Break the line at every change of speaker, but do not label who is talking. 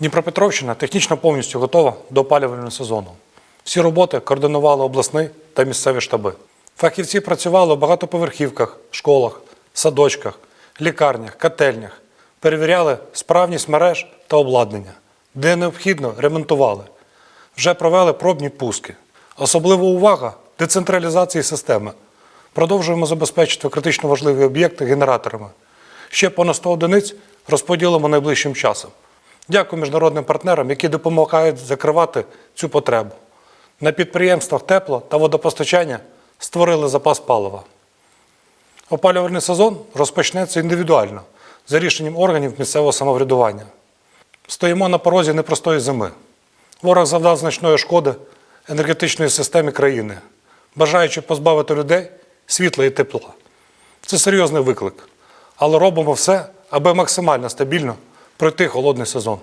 Дніпропетровщина технічно повністю готова до опалювального сезону. Всі роботи координували обласний та місцеві штаби. Фахівці працювали у багатоповерхівках, школах, садочках, лікарнях, котельнях, перевіряли справність мереж та обладнання, де необхідно ремонтували. Вже провели пробні пуски. Особлива увага децентралізації системи. Продовжуємо забезпечити критично важливі об'єкти генераторами. Ще понад 100 одиниць розподілимо найближчим часом. Дякую міжнародним партнерам, які допомагають закривати цю потребу. На підприємствах тепло та водопостачання створили запас палива. Опалювальний сезон розпочнеться індивідуально за рішенням органів місцевого самоврядування. Стоїмо на порозі непростої зими. Ворог завдав значної шкоди енергетичної системі країни, бажаючи позбавити людей світла і тепла. Це серйозний виклик, але робимо все, аби максимально стабільно пройти холодний сезон.